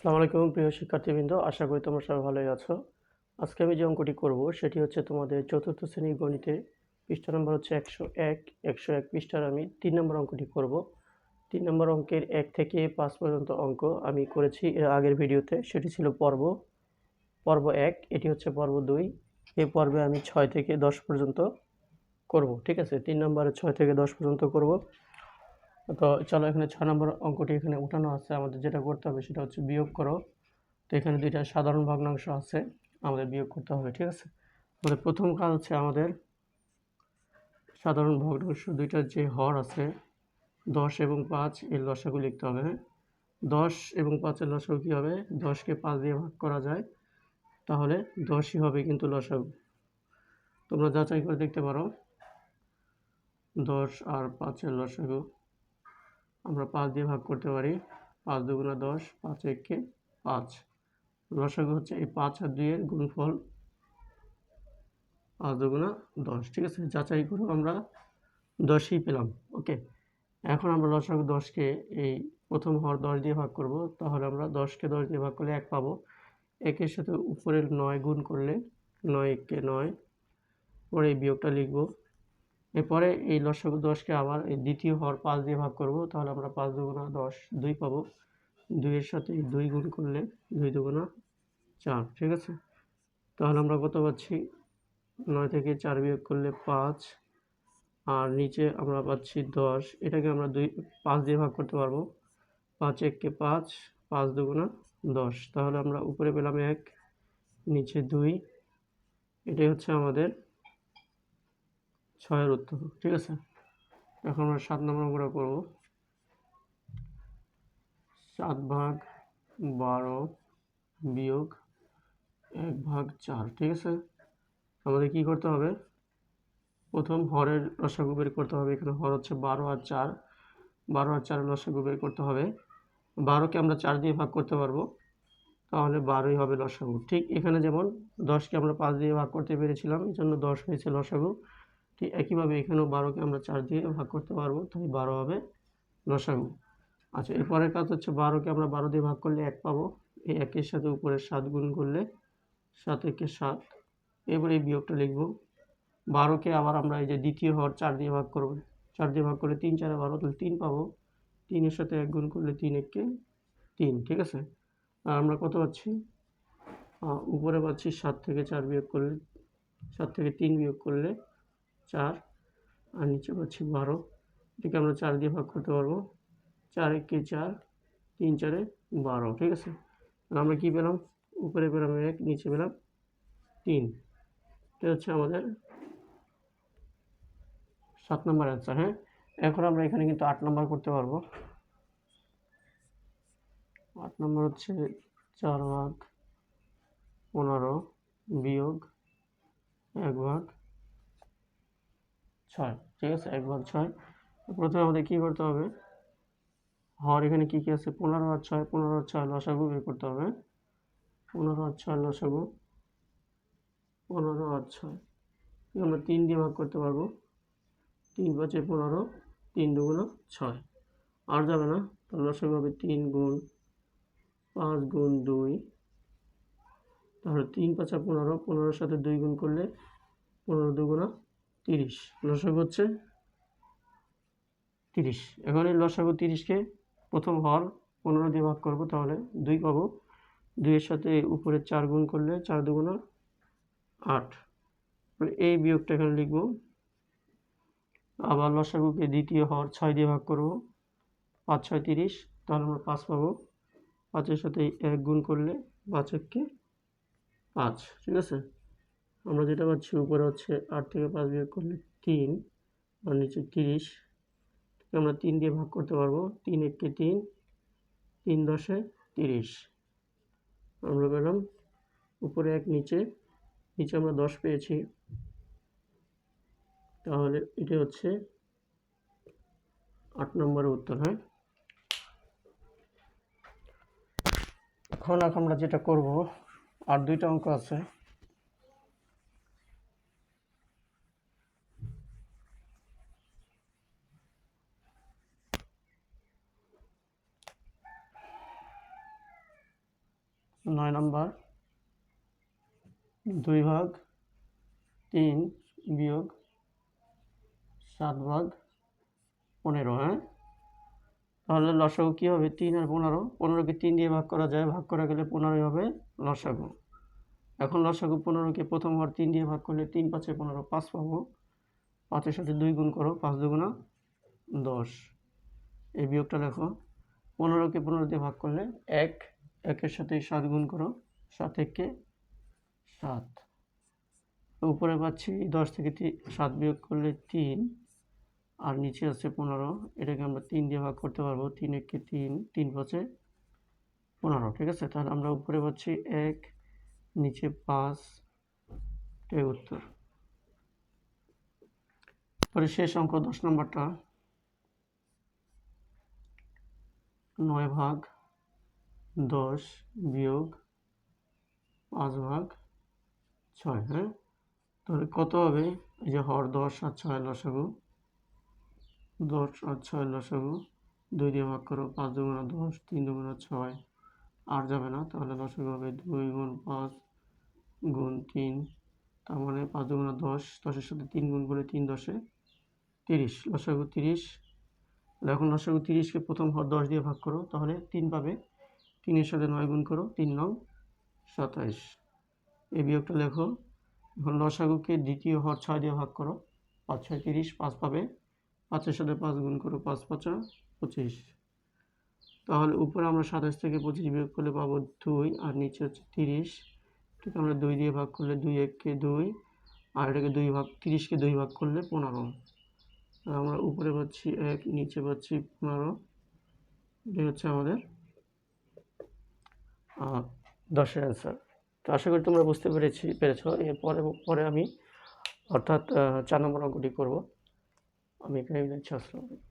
আসসালামু আলাইকুম, প্রিয় শিক্ষার্থীবৃন্দ। আশা করি তোমরা সবাই ভালোই আছো। আজকে আমি যে অঙ্কটি করব, সেটি হচ্ছে তোমাদের চতুর্থ শ্রেণির গণিতে পৃষ্ঠা নম্বর হচ্ছে একশো এক একশো এক পৃষ্ঠার আমি তিন নম্বর অঙ্কটি করব। তিন নম্বর অঙ্কের এক থেকে পাঁচ পর্যন্ত অঙ্ক আমি করেছি এর আগের ভিডিওতে, সেটি ছিল পর্ব। পর্ব এক, এটি হচ্ছে পর্ব দুই। এই পর্বে আমি ছয় থেকে দশ পর্যন্ত করব, ঠিক আছে? তিন নম্বরে ছয় থেকে দশ পর্যন্ত করব। তো চলো এখানে ছয় নম্বর অঙ্কটি এখানে উঠানো আছে। আমাদের যেটা করতে হবে সেটা হচ্ছে বিয়োগ করো। তো এখানে দুইটা সাধারণ ভগ্নাংশ আছে, আমাদের বিয়োগ করতে হবে, ঠিক আছে? আমাদের প্রথম কাজ হচ্ছে আমাদের সাধারণ ভগ্নাংশ দুইটার যে হর আছে, দশ এবং পাঁচ, এর লসাগু লিখতে হবে হ্যাঁ? দশ এবং পাঁচের লসাগু কী হবে? দশকে পাঁচ দিয়ে ভাগ করা যায়, তাহলে দশই হবে কিন্তু লসাগু। তোমরা যাচাই করে দেখতে পারো। দশ আর পাঁচের লসাগু আমরা পাঁচ দিয়ে ভাগ করতে পারি পাঁচ দুগুণা দশ, পাঁচ একে পাঁচ। লসাগু হচ্ছে এই পাঁচ আর দুইয়ের গুণফল পাঁচ দুগুণা দশ। ঠিক আছে, যাচাই করে আমরা দশই পেলাম। ওকে, এখন আমরা লসাগু দশকে এই প্রথম হর দশ দিয়ে ভাগ করব। তাহলে আমরা দশকে দশ দিয়ে ভাগ করলে এক পাবো। একের সাথে উপরের নয় গুণ করলে নয় একে নয়। পরে এই বিয়োগটা লিখব। এরপরে এই লসাগু দশকে আবার এই দ্বিতীয় হর পাঁচ দিয়ে ভাগ করব, তাহলে আমরা পাঁচ দুগুণা দশ দুই পাবো। দুইয়ের সাথে দুই গুণ করলে দুই দুগুণা চার, ঠিক আছে? তাহলে আমরা কত পাচ্ছি? নয় থেকে চার বিয়োগ করলে পাঁচ, আর নিচে আমরা পাচ্ছি দশ। এটাকে আমরা দুই, পাঁচ দিয়ে ভাগ করতে পারব। পাঁচ এককে পাঁচ পাঁচ দুগুণা দশ। তাহলে আমরা উপরে পেলাম এক, নিচে দুই। এটাই হচ্ছে আমাদের ছয়ের উত্তর, ঠিক আছে? এখন আমরা সাত নম্বর অঙ্কটা করব। সাত ভাগ বারো বিয়োগ এক ভাগ চার, ঠিক আছে? আমাদের কি করতে হবে? প্রথম হরের লসাগু বের করতে হবে, এখানে হর হচ্ছে বারো আর চার। বারো আর চারের লসাগু বের করতে হবে। বারোকে আমরা চার দিয়ে ভাগ করতে পারব, তাহলে বারোই হবে লসাগু। ঠিক এখানে যেমন দশকে আমরা পাঁচ দিয়ে ভাগ করতে পেরেছিলাম এই জন্য দশ হয়েছে লসাগু। ঠিক একইভাবে এখানেও বারোকে আমরা চার দিয়ে ভাগ করতে পারব, তাই বারো হবে লসাগু আচ্ছা এরপরের কাজ হচ্ছে বারোকে আমরা বারো দিয়ে ভাগ করলে এক পাবো। এই একের সাথে উপরে সাত গুণ করলে সাত একে সাত। এবার এই বিয়োগটা লিখব। বারোকে আবার আমরা এই যে দ্বিতীয় হর চার দিয়ে ভাগ করব। চার দিয়ে ভাগ করলে তিন, চারে বারো, তাহলে তিন পাবো। তিনের সাথে এক গুণ করলে তিন একে তিন, ঠিক আছে? আর আমরা কত পাচ্ছি? উপরে পাচ্ছি সাত থেকে চার বিয়োগ করলে, সাত থেকে তিন বিয়োগ করলে চার আর নিচে পাচ্ছি বারো। এটাকে আমরা চার দিয়ে ভাগ করতে পারব। চার একে চার, তিন চারে বারো, ঠিক আছে? আমরা কী পেলাম? উপরে পেলাম এক, নিচে পেলাম তিন। এটা হচ্ছে আমাদের সাত নম্বর অ্যান্সার হ্যাঁ? এখন আমরা এখানে কিন্তু আট নম্বর করতে পারব। আট নম্বর হচ্ছে চার ভাগ পনেরো বিয়োগ এক ভাগ ছয়, ঠিক আছে? এক ভাগ ছয়। প্রথমে আমাদের কী করতে হবে? হর এখানে কী কী আছে? পনেরো আর ছয়, পনেরো আর ছয় লসাগু বের করতে হবে। পনেরো আর ছয় লসাগু, পনেরো আর ছয়। আমরা তিন দিয়ে ভাগ করতে পারব। তিন পাঁচে পনেরো, তিন দুগুণো ছয়। আর যাবে না? তাহলে লসাগু হবে তিন গুণ পাঁচ গুণ দুই। তাহলে তিন পাঁচা পনেরো, পনেরোর সাথে দুই গুণ করলে পনেরো দুগুণা তিরিশ। লসাগু হচ্ছে তিরিশ। এখন এই লসাগু তিরিশকে প্রথম হর পনেরো দিয়ে ভাগ করব, তাহলে দুই পাবো। দুইয়ের সাথে উপরে চার গুণ করলে চার দুগুণা আট। এই বিয়োগটা এখানে লিখব। আবার লসাগুকে দ্বিতীয় হর ছয় দিয়ে ভাগ করব। পাঁচ, ছয়, তিরিশ, তাহলে আমরা পাঁচ পাবো। পাঁচের সাথে এক গুণ করলে পাঁচ এককে পাঁচ। ঠিক আছে? আমরা যেটা পাচ্ছি, উপরে হচ্ছে আট থেকে পাঁচ বিয়োগ করলে তিন, আর নিচে তিরিশ। আমরা তিন দিয়ে ভাগ করতে পারব। তিন একটি তিন তিন দশে তিরিশ। আমরা পেলাম উপরে এক, নিচে। নিচে আমরা দশ পেয়েছি। তাহলে এটা হচ্ছে আট নম্বরের উত্তর হ্যাঁ? এখন আমরা যেটা করব, আর দুইটা অঙ্ক আছে। নয় নাম্বার। দুই ভাগ তিন বিয়োগ সাত ভাগ পনেরো হ্যাঁ? তাহলে লসাগু কী হবে? তিন আর পনেরো। পনেরোকে তিন দিয়ে ভাগ করা যায়। ভাগ করা গেলে পনেরোই হবে লসাগু। এখন লসাগু পনেরোকে প্রথম ঘর তিন দিয়ে ভাগ করলে তিন পাঁচে পনেরো, পাঁচ পাবো। পাঁচের সাথে দুই গুণ করো, পাঁচ দুগুণা দশ। এই বিয়োগটা দেখো পনেরোকে পনেরো দিয়ে ভাগ করলে এক একের সাথে সাত গুণ করো, সাত একে সাত। উপরে পাচ্ছি দশ থেকে সাত বিয়োগ করলে তিন, আর নিচে আছে পনেরো। এটাকে আমরা তিন দিয়ে ভাগ করতে পারব, তিন একে তিন তিন পাঁচে পনেরো, ঠিক আছে? তাহলে আমরা উপরে পাচ্ছি এক, নিচে পাঁচ এটাই উত্তর। পরে শেষ অঙ্ক, দশ নম্বরটা। নয় ভাগ দশ বিয়োগ পাঁচ ভাগ ছয় হ্যাঁ? তাহলে কত হবে? এই যে হর দশ আর ছয় লসাগু। দশ আর ছয় লসাগু। দুই দিয়ে ভাগ করো, পাঁচ দুগুণা দশ, তিন দুগুণা ছয়। আর যাবে না, তাহলে লসাগু হবে দুই গুণ পাঁচ গুণ তিন। তার মানে পাঁচ দুগুণা দশ, দশের সাথে তিন গুণ করে তিন দশে তিরিশ। লসাগু তিরিশ। এখন লসাগু তিরিশকে প্রথম হর দশ দিয়ে ভাগ করো, তাহলে তিন পাবে তিনের সাথে নয় গুণ করো, তিন নং সাতাইশ। এই বিয়োগটা লেখো। এখন লসাগুকে দ্বিতীয় হর ছয় দিয়ে ভাগ করো। পাঁচ ছয় তিরিশ, পাঁচ পাবে। পাঁচের সাথে পাঁচ গুণ করো, পাঁচ পাঁচা পঁচিশ। তাহলে উপরে আমরা সাতাশ থেকে পঁচিশ বিয়োগ করলে পাবো দুই, আর নিচে হচ্ছে তিরিশ। ঠিক আমরা দুই দিয়ে ভাগ করলে দুই এককে দুই, আর এটাকে দুই ভাগ, তিরিশকে দুই ভাগ করলে পনেরো। আমরা উপরে পাচ্ছি এক, নিচে পাচ্ছি পনেরো। এটাই হচ্ছে আমাদের দশের অ্যান্সার তো আশা করি তোমরা বুঝতে পেরেছি, পেরেছ। এরপরে পরে আমি অর্থাৎ চার নম্বর অঙ্কটি করব। আমি এখানে আলাইকুম।